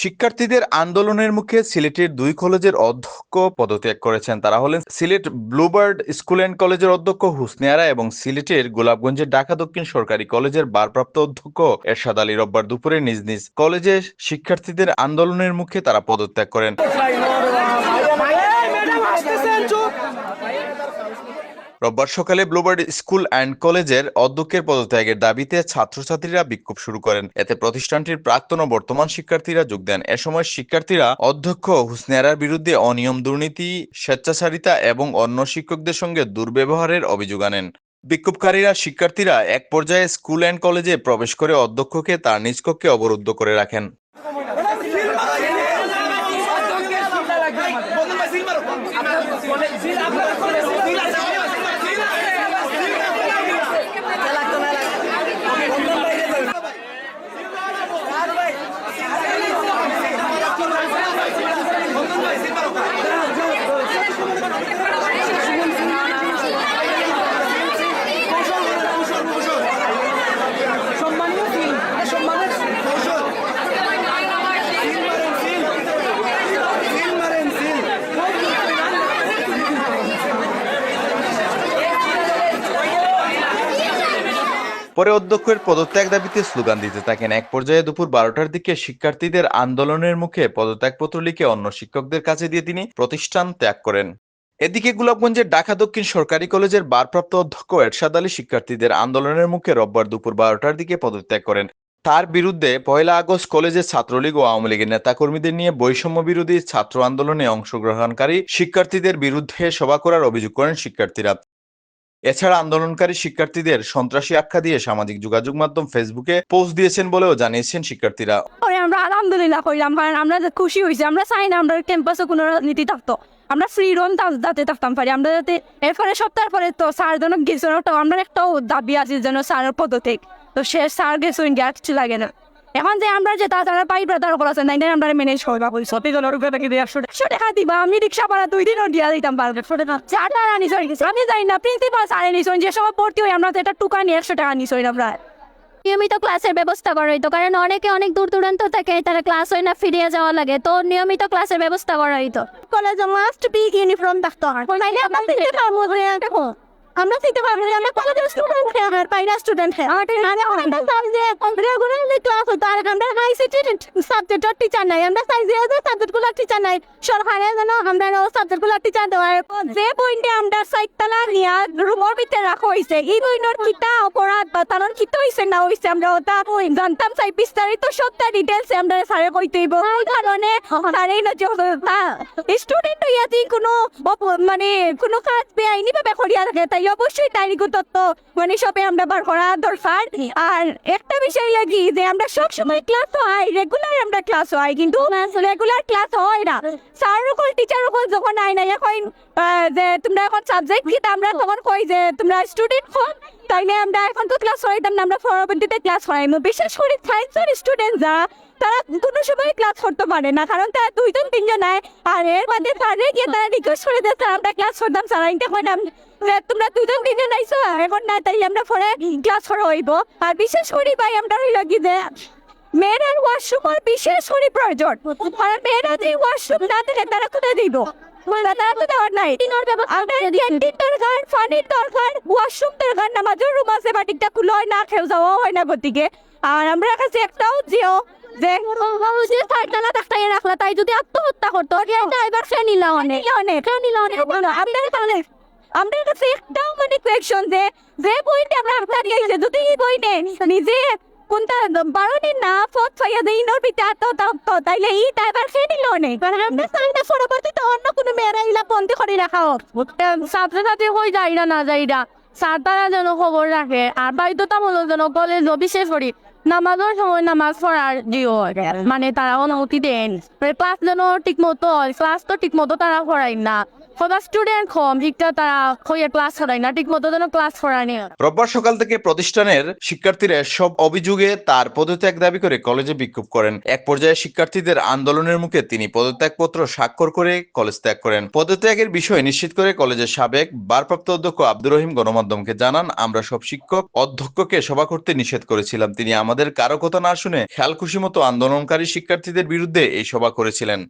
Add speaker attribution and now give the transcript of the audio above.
Speaker 1: শিক্ষার্থীদের আন্দোলনের মুখে সিলেটের দুই কলেজের অধ্যক্ষ পদত্যাগ করেছেন। তারা হলেন সিলেট ব্লুবার্ড স্কুল অ্যান্ড কলেজের অধ্যক্ষ হুসনিয়ারা এবং সিলেটের গোলাপগঞ্জের ঢাকা দক্ষিণ সরকারি কলেজের ভারপ্রাপ্ত অধ্যক্ষ এরশাদ আলী রোববার দুপুরে নিজ নিজ কলেজে শিক্ষার্থীদের আন্দোলনের মুখে তারা পদত্যাগ করেন। রোববার সকালে ব্লুবার্ড স্কুল অ্যান্ড কলেজের অধ্যক্ষের পদত্যাগের দাবিতে ছাত্রছাত্রীরা বিক্ষোভ শুরু করেন। এতে প্রতিষ্ঠানটির প্রাক্তন ও বর্তমান শিক্ষার্থীরা যোগ দেন। এ সময় শিক্ষার্থীরা অধ্যক্ষ হুসনিয়ারার বিরুদ্ধে অনিয়ম, দুর্নীতি, স্বেচ্ছাচারিতা এবং অন্য শিক্ষকদের সঙ্গে দুর্ব্যবহারের অভিযোগ আনেন। বিক্ষোভকারীরা শিক্ষার্থীরা এক পর্যায়ে স্কুল অ্যান্ড কলেজে প্রবেশ করে অধ্যক্ষকে তার নিজ কক্ষে অবরুদ্ধ করে রাখেন। পরে অধ্যক্ষের পদত্যাগ দাবিতে স্লোগান দিতে থাকেন। এক পর্যায়ে দুপুর বারোটার দিকে শিক্ষার্থীদের আন্দোলনের মুখে পদত্যাগপত্র লিখে অন্য শিক্ষকদের কাছে দিয়ে তিনি প্রতিষ্ঠান ত্যাগ করেন। এদিকে গোলাপগঞ্জের ঢাকা দক্ষিণ সরকারি কলেজের ভারপ্রাপ্ত অধ্যক্ষ এরশাদ আলী শিক্ষার্থীদের আন্দোলনের মুখে রোববার দুপুর বারোটার দিকে পদত্যাগ করেন। তার বিরুদ্ধে পয়লা আগস্ট কলেজের ছাত্রলীগ ও আওয়ামী লীগের নেতাকর্মীদের নিয়ে বৈষম্য বিরোধী ছাত্র আন্দোলনে অংশগ্রহণকারী শিক্ষার্থীদের বিরুদ্ধে সভা করার অভিযোগ করেন শিক্ষার্থীরা। এছাড়া আন্দোলনকারী শিক্ষার্থীদের সন্ত্রাসী আখ্যা দিয়ে সামাজিক যোগাযোগ মাধ্যম ফেসবুকে পোস্ট দিয়েছেন বলেও জানিয়েছেন শিক্ষার্থীরা।
Speaker 2: আমরা আলহামদুলিল্লাহ কইলাম, কারণ আমরা খুশি হয়েছি আমরা চাই না আমরা ক্যাম্পাসে কোনো নীতি থাকতো। আমরা ফ্রি রোম যাতে থাকতাম পারি। আমরা যাতে এরপরে সপ্তাহ পরে তো স্যার যেন গেছিল আমরা একটাও দাবি আছে যেন স্যারের পদত্যাগ। তো সে স্যার গেছে ইন্ডিয়া লাগে না। এখন যে আমরা যে তারা পাইপ তার উপর আছে নাইন আমরা ম্যানেজ করবা বলছি সত্যি জনের উপরে থেকে দিয়ে একশো একশো টাকা দিবা আমি রিক্সা ভাড়া দুই দিনও দিয়া দিতাম পারবে। একশো টাকা চার টাকা নিছই আমি জানি না প্রিন্সিপাল স্যারে নিছই যে সময় ভর্তি হই আমরা তো এটা টুকা নিয়ে একশো টাকা নিছই আমরা
Speaker 3: নিয়মিত ক্লাসের ব্যবস্থা করা হইতো কারণ অনেকে অনেক দূর দূরান্ত থেকে তারা ক্লাস হয় না ফিরিয়ে যাওয়া লাগে তো নিয়মিত ক্লাসের ব্যবস্থা করা হইতো।
Speaker 2: কলেজে মাস্ট বি ইউনিফর্ম থাকতে তাইলে আমরা শিখতে পারব যে দেখো আমরা যে আমরা কলেজের স্টুডেন্ট হ্যাঁ আর বাইরে স্টুডেন্ট হ্যাঁ। আমাদের মানে আমরা যে রেগুলারলি ক্লাস হতো, আর আমরা হাই সিটি সাবজেক্টের টিচার নাই। আমরা চাই যে সাবজেক্টগুলোর টিচার নাই। সরকারে যেন আমরা সাবজেক্টগুলোর টিচার দেওয়ার যে পয়েন্টে আমরা সাইটতলা নিয়ে রুমের ভিতরে রাখা হয়েছে, এই বইনের কিতা অপরাধ বা তার কিতা হয়েছে না হয়েছে আমরা ওটা জানতাম চাই। বিস্তারিত সবটা ডিটেলস আমরা স্যারে কইতে হইব এই কারণে স্যারেই না যে স্টুডেন্ট ইয়াতে কোনো অপ- মানে কোনো কাজ বেআইনি ভাবে করিয়া থাকে তাই অবশ্যই তারিখ তত্ত্ব মানে সবে আমরা বার করা দরকার। আর একটা বিষয় লাগি যে আমরা সব সময় ক্লাস হয় রেগুলার আমরা ক্লাস হয়, কিন্তু রেগুলার ক্লাস হয় না। স্যার টিচার সকল যখন আয় না এখন যে তোমরা এখন সাবজেক্ট দিতে আমরা তখন কই যে তোমরা স্টুডেন্ট হন তাইলে আমরা এখন তো ক্লাস করাইতাম না আমরা পরবর্তীতে ক্লাস করাইম বিশেষ করে সায়েন্সের স্টুডেন্ট যারা তারা কোনো সময় ক্লাস করতে পারে না কারণ তারা দুইজন তিনজন আয়। আর এর মধ্যে স্যারে গিয়ে তারা রিকোয়েস্ট করে যে স্যার আমরা ক্লাস করতাম স্যার আইনটা কইলাম যে তোমরা দুইজন তিনজন আইসো এখন না তাই আমরা পরে ক্লাস করা হইব। আর বিশেষ করে ভাই আমরা হইল কি যে মেয়েরার ওয়াশরুমের বিশেষ করে প্রয়োজন। আর মেয়েরা যে ওয়াশরুম না দিলে তারা কোথায় দিব? নাই। আর আমরা কাছে একটাও যেও। যে যে সাইডটা ডাক্তার রাখলা তাই যদি আত্মহত্যা করতো ড্রাইভার সে নিলা অনেক। অনেক। সে নিলা অনেক। আপনার কারণে আমাদের কাছে একটাও মানে কোয়েকশন যে যে বইটা আমরা হারিয়ে গেছে যদি এই বইটে নিজে কোনটা বারোনি না ফত ফাইয়া দেই নর পিতা তো তো তাইলে এই ড্রাইভার সে নিল অনেক। আমরা সাইডে পরবর্তীতে অন্য কোনো মেয়েরা ইলা বন্ধ করে রাখা হোক।
Speaker 3: ছাত্র ছাত্রী হয়ে যাই না না যাই না স্যার তারা যেন খবর রাখে। আর বাধ্যতামূলক যেন কলেজ বিশেষ করি নামাজের সময় নামাজ পড়ার দিও মানে তারা অনুমতি দেন। ক্লাস যেন ঠিক মতো ক্লাস তো ঠিক মতো তারা পড়াই না। কত স্টুডেন্ট কম একটা তারা হইয়া ক্লাস করায় না, ঠিক মতো ক্লাস করায় না।
Speaker 1: রোববার সকাল থেকে প্রতিষ্ঠানের শিক্ষার্থীরা সব অভিযোগে তার পদত্যাগ দাবি করে কলেজে বিক্ষোভ করেন। এক পর্যায়ে শিক্ষার্থীদের আন্দোলনের মুখে তিনি পদত্যাগপত্র স্বাক্ষর করে কলেজ ত্যাগ করেন। পদত্যাগের বিষয় নিশ্চিত করে কলেজের সাবেক ভারপ্রাপ্ত অধ্যক্ষ আব্দুর রহিম গণমাধ্যমকে জানান, আমরা সব শিক্ষক অধ্যক্ষকে সভা করতে নিষেধ করেছিলাম। তিনি আমাদের কারও কথা না শুনে খেয়াল খুশি মতো আন্দোলনকারী শিক্ষার্থীদের বিরুদ্ধে এই সভা করেছিলেন।